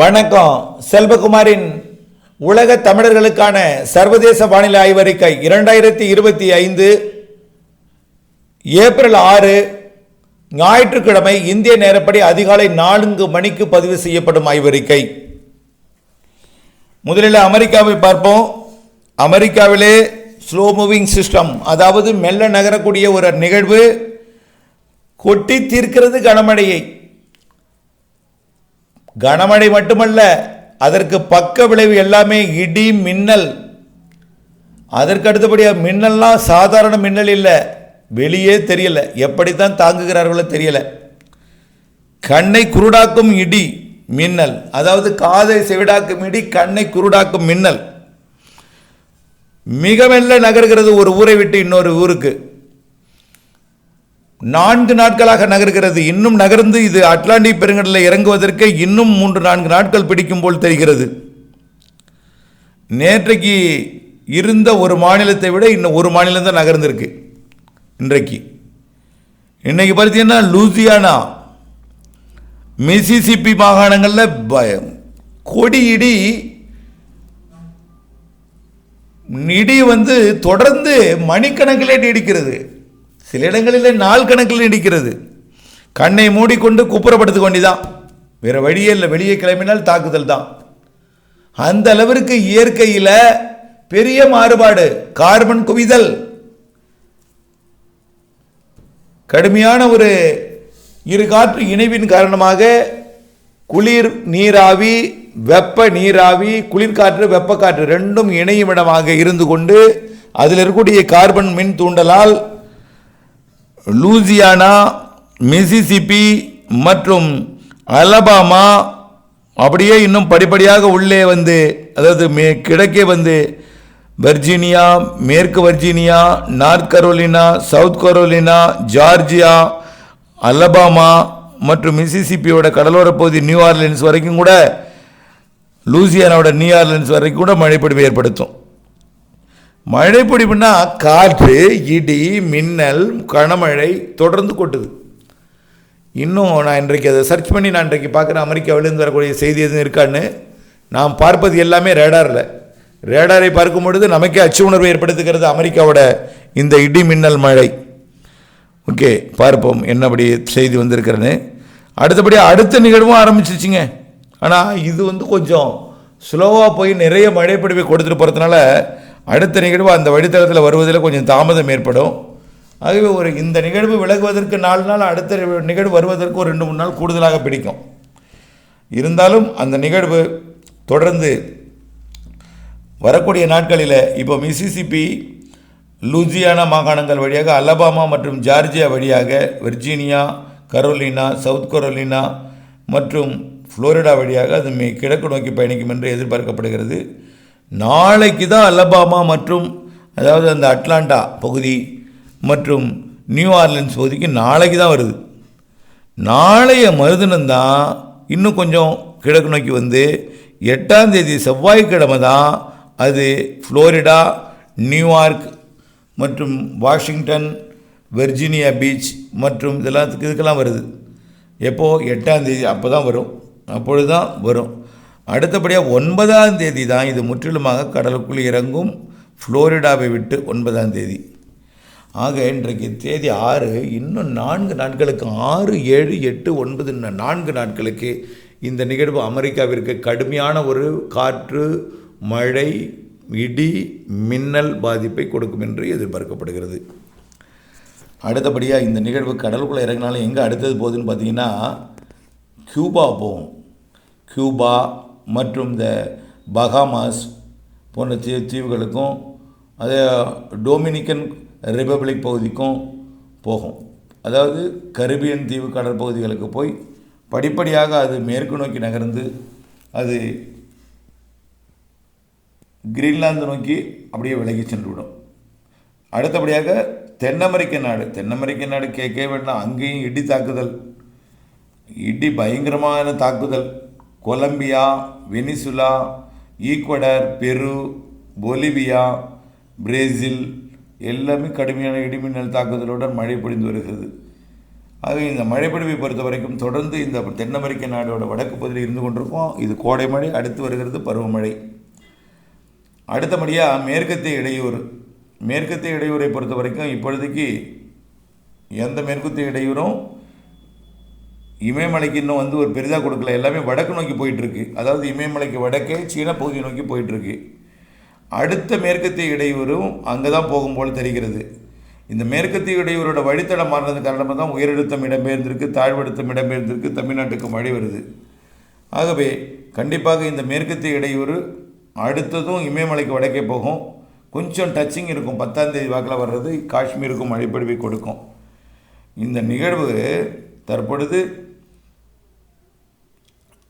வணக்கம். செல்வகுமாரின் உலக தமிழர்களுக்கான சர்வதேச வானிலை ஆய்வறிக்கை இரண்டாயிரத்தி இருபத்தி ஐந்து ஏப்ரல் ஆறு ஞாயிற்றுக்கிழமை இந்திய நேரப்படி அதிகாலை நான்கு மணிக்கு பதிவு செய்யப்படும் ஆய்வறிக்கை. முதலில் அமெரிக்காவை பார்ப்போம். அமெரிக்காவிலே ஸ்லோ மூவிங் சிஸ்டம் அதாவது மெல்ல நகரக்கூடிய ஒரு நிகழ்வு கொட்டி தீர்க்கிறது கனமழையை. கனமழை மட்டுமல்ல அதற்கு பக்க விளைவு எல்லாமே இடி மின்னல். அதற்கு அடுத்தபடியாக மின்னல்லாம் சாதாரண மின்னல் இல்லை. வெளியே தெரியல. எப்படித்தான் தாங்குகிறார்களோ தெரியல. கண்ணை குருடாக்கும் இடி மின்னல். அதாவது காதை செவிடாக்கும் இடி கண்ணை குருடாக்கும் மின்னல். மிக மெல்ல நகர்கிறது ஒரு ஊரை விட்டு இன்னொரு ஊருக்கு. நான்கு நாட்களாக நகர்கிறது. இன்னும் நகர்ந்து இது அட்லாண்டிக் பெருங்கடலில் இறங்குவதற்கு இன்னும் மூன்று நான்கு நாட்கள் பிடிக்கும் போல் தெரிகிறது. நேற்றைக்கு இருந்த ஒரு மாநிலத்தை விட இன்னும் ஒரு மாநிலம் தான் நகர்ந்திருக்கு. இன்றைக்கு. இன்றைக்கி பார்த்தீங்கன்னா லூசியானா மிசிசிப்பி மாகாணங்களில் ப- கொடி இடி இடி வந்து தொடர்ந்து மணிக்கணக்கிலே நீடிக்கிறது. சில இடங்களில் நாள் கணக்கில் நீடிக்கிறது. கண்ணை மூடிக்கொண்டு குப்புறப்படுத்து கொண்டிதான். வேற வழியே இல்லை. வெளியே கிளம்பினால் தாக்குதல் தான். அந்த அளவிற்கு இயற்கையில் பெரிய மாறுபாடு. கார்பன் குவிதல். கடுமையான ஒரு இரு காற்று இணைவின் காரணமாக குளிர் நீராவி வெப்ப நீராவி குளிர்காற்று வெப்பக்காற்று ரெண்டும் இணையும் இடமாக இருந்து கொண்டு அதில் இருக்கக்கூடிய கார்பன் மின் தூண்டலால் லூசியானா மிசிசிபி மற்றும் அலபாமா அப்படியே இன்னும் படிப்படியாக உள்ளே வந்து அதாவது மே கிழக்கே வந்து வர்ஜீனியா மேற்கு Virginia North Carolina South Carolina Georgia Alabama மற்றும் மிசிசிப்பியோட கடலோர பகுதி நியூ ஆர்லின்ஸ் வரைக்கும் கூட லூசியானாவோட நியூ ஆர்லின்ஸ் வரைக்கும் கூட மழைப்பொழிவு ஏற்படுத்தும். மழைப்பொழிவுனா காற்று இடி மின்னல் கனமழை தொடர்ந்து கொட்டுது. இன்னும் நான் இன்றைக்கு அதை சர்ச் பண்ணி நான் இன்றைக்கு பார்க்குறேன் அமெரிக்காவிலேருந்து வரக்கூடிய செய்தி எதுவும் இருக்கான்னு நாம் பார்ப்பது எல்லாமே ரேடாரில். ரேடாரை பார்க்கும் பொழுது நமக்கே அச்சு உணர்வு ஏற்படுத்துகிறது அமெரிக்காவோட இந்த இடி மின்னல் மழை. ஓகே பார்ப்போம் என்னபடி செய்தி வந்திருக்கிறேன்னு அடுத்தபடி அடுத்த நிகழ்வும் ஆரம்பிச்சிருச்சுங்க ஆனால் இது வந்து கொஞ்சம் ஸ்லோவாக போய் நிறைய மழைப்பொழிவை கொடுத்துட்டு போகிறதுனால அடுத்த நிகழ்வு அந்த வழித்தளத்தில் வருவதில் கொஞ்சம் தாமதம் ஏற்படும். ஆகவே ஒரு இந்த நிகழ்வு விலகுவதற்கு நாலு நாள் அடுத்த நிகழ்வு வருவதற்கு ஒரு ரெண்டு மூணு நாள் கூடுதலாக பிடிக்கும். இருந்தாலும் அந்த நிகழ்வு தொடர்ந்து வரக்கூடிய நாட்களில் இப்போ மிசிசிபி லூசியானா மாகாணங்கள் வழியாக அலபாமா மற்றும் ஜார்ஜியா வழியாக வெர்ஜீனியா கரோலினா சவுத் கரோலினா மற்றும் ஃப்ளோரிடா வழியாக அது மே கிழக்கு நோக்கி பயணிக்கும் என்று எதிர்பார்க்கப்படுகிறது. நாளைக்கு தான் அலபாமா மற்றும் அதாவது அந்த அட்லாண்டா பகுதி மற்றும் நியூ ஆர்லின்ஸ் பகுதிக்கு நாளைக்கு தான் வருது. நாளைய மறுதினம்தான் இன்னும் கொஞ்சம் கிழக்கு நோக்கி வந்து எட்டாம் தேதி செவ்வாய்க்கிழமை தான் அது ஃப்ளோரிடா நியூயார்க் மற்றும் வாஷிங்டன் வெர்ஜீனியா பீச் மற்றும் இதெல்லாம் இதுக்கெல்லாம் வருது. எப்போது எட்டாம் தேதி அப்போ தான் வரும். அப்பொழுது தான் வரும். அடுத்தபடியாக ஒன்பதாம் தேதி தான் இது முற்றிலுமாக கடலுக்குள் இறங்கும். ஃப்ளோரிடாவை விட்டு ஒன்பதாம் தேதி. ஆக இன்றைக்கு தேதி ஆறு இன்னும் நான்கு நாட்களுக்கு ஆறு ஏழு எட்டு ஒன்பது நான்கு நாட்களுக்கு இந்த நிகழ்வு அமெரிக்காவிற்கு கடுமையான ஒரு காற்று மழை இடி மின்னல் பாதிப்பை கொடுக்கும் என்று எதிர்பார்க்கப்படுகிறது. அடுத்தபடியாக இந்த நிகழ்வு கடலுக்குள்ளே இறங்கினாலும் எங்கே அடுத்தது போகுதுன்னு பார்த்தீங்கன்னா கியூபா போகும். கியூபா மற்றும் இந்த பகாமாஸ் போன்ற தீ தீவுகளுக்கும் அதே டொமினிக்கன் ரிப்பப்ளிக் பகுதிக்கும் போகும். அதாவது கரிபியன் தீவு கடற்பகுதிகளுக்கு போய் படிப்படியாக அது மேற்கு நோக்கி நகர்ந்து அது கிரீன்லாந்து நோக்கி அப்படியே விலகி சென்றுவிடும். அடுத்தபடியாக தென் அமெரிக்க நாடு. தென் அமெரிக்க நாடு கேட்கவே வேண்டாம் அங்கேயும் இடி தாக்குதல். இடி பயங்கரமான தாக்குதல். கொலம்பியா வெனிசுலா ஈக்வடர் பெரு பொலிவியா பிரேசில் எல்லாமே கடுமையான இடிமின்னல் தாக்குதலுடன் மழை பொழிந்து வருகிறது. ஆகவே இந்த மழைப்பொழிவை பொறுத்த வரைக்கும் தொடர்ந்து இந்த தென் அமெரிக்க நாடோட வடக்கு பகுதியில் இருந்து கொண்டிருக்கோம் இது கோடை மழை அடுத்து வருகிறது பருவமழை. அடுத்தபடியாக மேற்கத்திய இடையூறு. மேற்கத்திய இடையூரை பொறுத்த வரைக்கும் இப்பொழுதைக்கு எந்த மேற்கத்திய இடையூறும் இமயமலைக்கு இன்னும் வந்து ஒரு பெரிதாக கொடுக்கல. எல்லாமே வடக்கு நோக்கி போயிட்டுருக்கு. அதாவது இமயமலைக்கு வடக்கே சீன பகுதி நோக்கி போயிட்டுருக்கு. அடுத்த மேற்கத்திய இடையூறும் அங்கே தான் போகும் போல் தெரிகிறது. இந்த மேற்கத்திய இடையூரோட வழித்தடம் மாறினது காரணமாக தான் உயரழுத்தம் இடம்பெயர்ந்திருக்கு தாழ்வழுத்தம் இடம்பெயர்ந்திருக்கு தமிழ்நாட்டுக்கு மழை வருது. ஆகவே கண்டிப்பாக இந்த மேற்கத்திய இடையூறு அடுத்ததும் இமயமலைக்கு வடக்கே போகும். கொஞ்சம் டச்சிங் இருக்கும். பத்தாம் தேதி வாக்கில் வர்றது காஷ்மீருக்கும் மழைப்பொழிவை கொடுக்கும். இந்த நிகழ்வு தற்பொழுது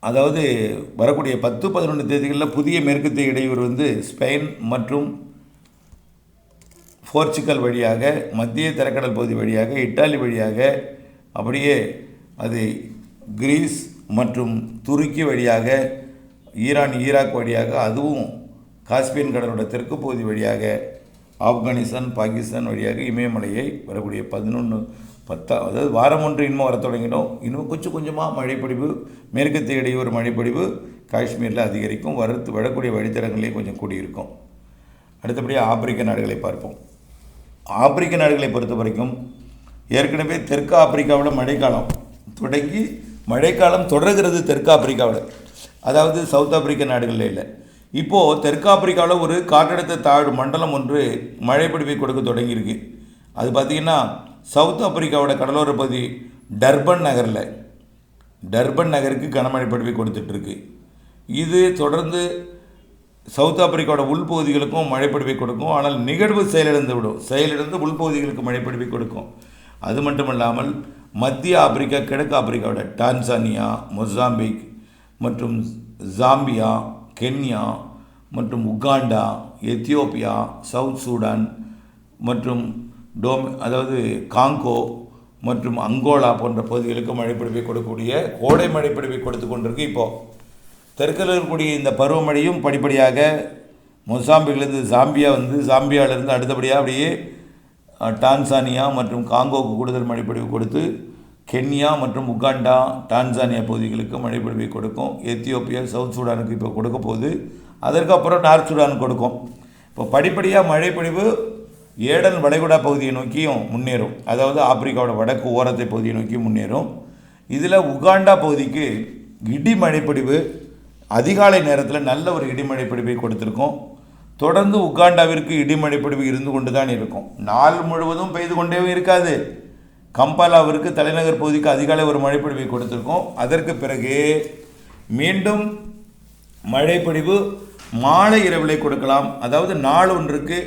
அதாவது வரக்கூடிய பத்து பதினொன்று தேதிகளில் புதிய மேற்கத்திய இடையூறு வந்து ஸ்பெயின் மற்றும் போர்ச்சுக்கல் வழியாக மத்திய தரைக்கடல் பகுதி வழியாக இட்டாலி வழியாக அப்படியே அது கிரீஸ் மற்றும் துருக்கி வழியாக ஈரான் ஈராக் வழியாக அதுவும் காஸ்பியன் கடலோட தெற்கு பகுதி வழியாக ஆப்கானிஸ்தான் பாகிஸ்தான் வழியாக இமயமலையை வரக்கூடிய பதினொன்று பத்தா அதாவது வாரம் ஒன்று இன்னும் வர தொடங்கிடும் இன்னும் கொஞ்சம் கொஞ்சமாக மழைப்பொழிவு மேற்கத்திய இடையூறு மழைப்பொழிவு காஷ்மீரில் அதிகரிக்கும் வரத்து வரக்கூடிய வழித்தடங்களே கொஞ்சம் கூடியிருக்கும். அடுத்தபடியாக ஆப்பிரிக்க நாடுகளை பார்ப்போம். ஆப்பிரிக்க நாடுகளை பொறுத்த வரைக்கும் ஏற்கனவே தெற்கு ஆப்பிரிக்காவில் மழைக்காலம் தொடங்கி மழைக்காலம் தொடர்கிறது தெற்கு ஆப்பிரிக்காவில் அதாவது சவுத் ஆப்பிரிக்க நாடுகளில் இல்லை. இப்போது தெற்கு ஆப்பிரிக்காவில் ஒரு காற்றழுத்த தாழ்வு மண்டலம் ஒன்று மழைப்பிடிப்பை கொடுக்க தொடங்கியிருக்கு. அது பார்த்திங்கன்னா சவுத் ஆப்பிரிக்காவோட கடலோர பகுதி டர்பன் நகரில். டர்பன் நகருக்கு கனமழை பொழிவை கொடுத்துட்ருக்கு இது தொடர்ந்து சவுத் ஆப்பிரிக்காவோட உள்பகுதிகளுக்கும் மழைப்பொழிவை கொடுக்கும். ஆனால் நிகழ்வு செயலிழந்து விடும். செயலிழந்து உள்பகுதிகளுக்கு மழைப்பொழிவை கொடுக்கும். அது மட்டுமல்லாமல் மத்திய ஆப்பிரிக்கா கிழக்கு ஆப்பிரிக்காவோட டான்சானியா மொசாம்பிக் மற்றும் ஜாம்பியா கென்யா மற்றும் உகாண்டா எத்தியோப்பியா சவுத் சூடான் மற்றும் டோம் அதாவது காங்கோ மற்றும் அங்கோலா போன்ற பகுதிகளுக்கு மழைப்பொழிவை கொடுக்கக்கூடிய கோடை மழைப்பொழிவை கொடுத்து கொண்டிருக்கு இப்போது தெற்கில் இருக்கக்கூடிய இந்த பருவமழையும் படிப்படியாக மொசாம்பிக்லேருந்து ஜாம்பியா வந்து ஜாம்பியாவிலேருந்து அடுத்தபடியாக அப்படியே டான்சானியா மற்றும் காங்கோவுக்கு கூடுதல் மழைப்பொழிவு கொடுத்து கென்யா மற்றும் உகாண்டா டான்சானியா பகுதிகளுக்கு மழைப்பொழிவை கொடுக்கும். எத்தியோப்பியா சவுத் சூடானுக்கு இப்போ கொடுக்க போகுது அதற்கப்புறம் நார்த் சூடான் கொடுக்கும். இப்போ படிப்படியாக மழைப்பொழிவு ஏடன் வளைகுடா பகுதியை நோக்கியும் முன்னேறும். அதாவது ஆப்பிரிக்காவோட வடக்கு ஓரத்தை பகுதியை நோக்கி முன்னேறும். இதில் உகாண்டா பகுதிக்கு இடி மழைப்பிடிவு அதிகாலை நேரத்தில் நல்ல ஒரு இடிமழை பொழிவை கொடுத்துருக்கோம். தொடர்ந்து உகாண்டாவிற்கு இடிமழை பொழிவு இருந்து கொண்டு தான் இருக்கும். நாள் முழுவதும் பெய்து கொண்டே இருக்காது. கம்பாலாவிற்கு தலைநகர் பகுதிக்கு அதிகாலை ஒரு மழைப்பிடிவை கொடுத்துருக்கோம். அதற்கு பிறகு மீண்டும் மழைப்பிடிவு மாலை இரவிலை கொடுக்கலாம். அதாவது நாள் ஒன்றுக்கு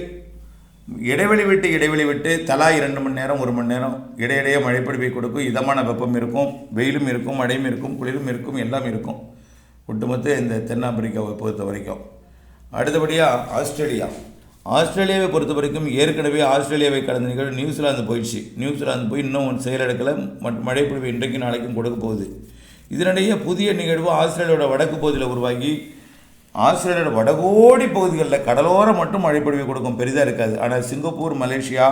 இடைவெளி விட்டு இடைவெளி விட்டு தலா இரண்டு மணி நேரம் ஒரு மணி நேரம் இடையிடையே மழைப்பிடிப்பை கொடுக்கும். இதமான வெப்பம் இருக்கும் வெயிலும் இருக்கும் மழையும் இருக்கும் குளிரும் இருக்கும் எல்லாம் இருக்கும். ஒட்டுமொத்த இந்த தென்னாப்பிரிக்காவை பொறுத்த வரைக்கும். அடுத்தபடியாக ஆஸ்திரேலியா. ஆஸ்திரேலியாவை பொறுத்த வரைக்கும் ஏற்கனவே ஆஸ்திரேலியாவை கடந்த நிகழ்வு நியூசிலாந்து போயிடுச்சு. நியூசிலாந்து போய் இன்னும் செயலிழக்கலை மற்றும் மழைப்பொழிவு இன்றைக்கு நாளைக்கும் கொடுக்க போகுது. இதனிடையே புதிய நிகழ்வு ஆஸ்திரேலியாவோட வடக்கு பகுதியில் உருவாகி ஆஸ்திரேலியாவோட வடகோடி பகுதிகளில் கடலோரம் மட்டும் மழைப்பொழிவு கொடுக்கும் பெரிதாக இருக்காது. ஆனால் சிங்கப்பூர் மலேசியா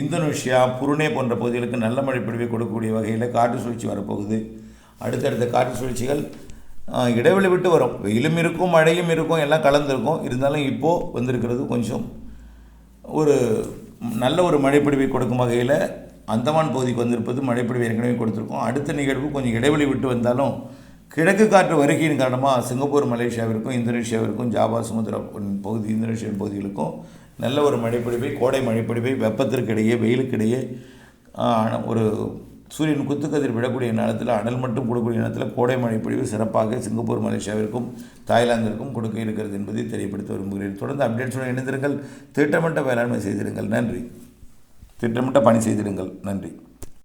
இந்தோனேஷியா புருனே போன்ற பகுதிகளுக்கு நல்ல மழைப்பொழிவை கொடுக்கக்கூடிய வகையில் காற்று சுழற்சி வரப்போகுது. அடுத்தடுத்த காற்று சுழற்சிகள் இடைவெளி விட்டு வரும். வெயிலும் இருக்கும் மழையும் இருக்கும் எல்லாம் கலந்துருக்கும். இருந்தாலும் இப்போது வந்திருக்கிறது கொஞ்சம் ஒரு நல்ல ஒரு மழைப்பிடிவை கொடுக்கும் வகையில் அந்தமான் பகுதிக்கு வந்திருப்பது மழைப்பிடிவு ஏற்கனவே கொடுத்துருக்கோம். அடுத்த நிகழ்வு கொஞ்சம் இடைவெளி விட்டு வந்தாலும் கிழக்கு காற்று வருகையின் காரணமாக சிங்கப்பூர் மலேசியாவிற்கும் இந்தோனேஷியாவிற்கும் ஜாவா சுமத்ரா பகுதி இந்தோனேஷியன் பகுதிகளுக்கும் நல்ல ஒரு மழைப்பொழிவை கோடை மழைப்பொழிவை வெப்பத்திற்கிடையே வெயிலுக்கிடையே ஒரு சூரியன் குத்துக்கதிர் விடக்கூடிய நேரத்தில் அனல் மட்டும் கொடுக்கக்கூடிய நேரத்தில் கோடை மழைப்பொழிவு சிறப்பாக சிங்கப்பூர் மலேசியாவிற்கும் தாய்லாந்திற்கும் கொடுக்க இருக்கிறது என்பதை தெரியப்படுத்த விரும்புகிறேன். தொடர்ந்து அப்டேட்ஸுடன் இணைந்திருங்கள். திட்டமிட்ட வேளாண்மை செய்திருங்கள் நன்றி. திட்டமிட்ட பணி செய்திடுங்கள். நன்றி.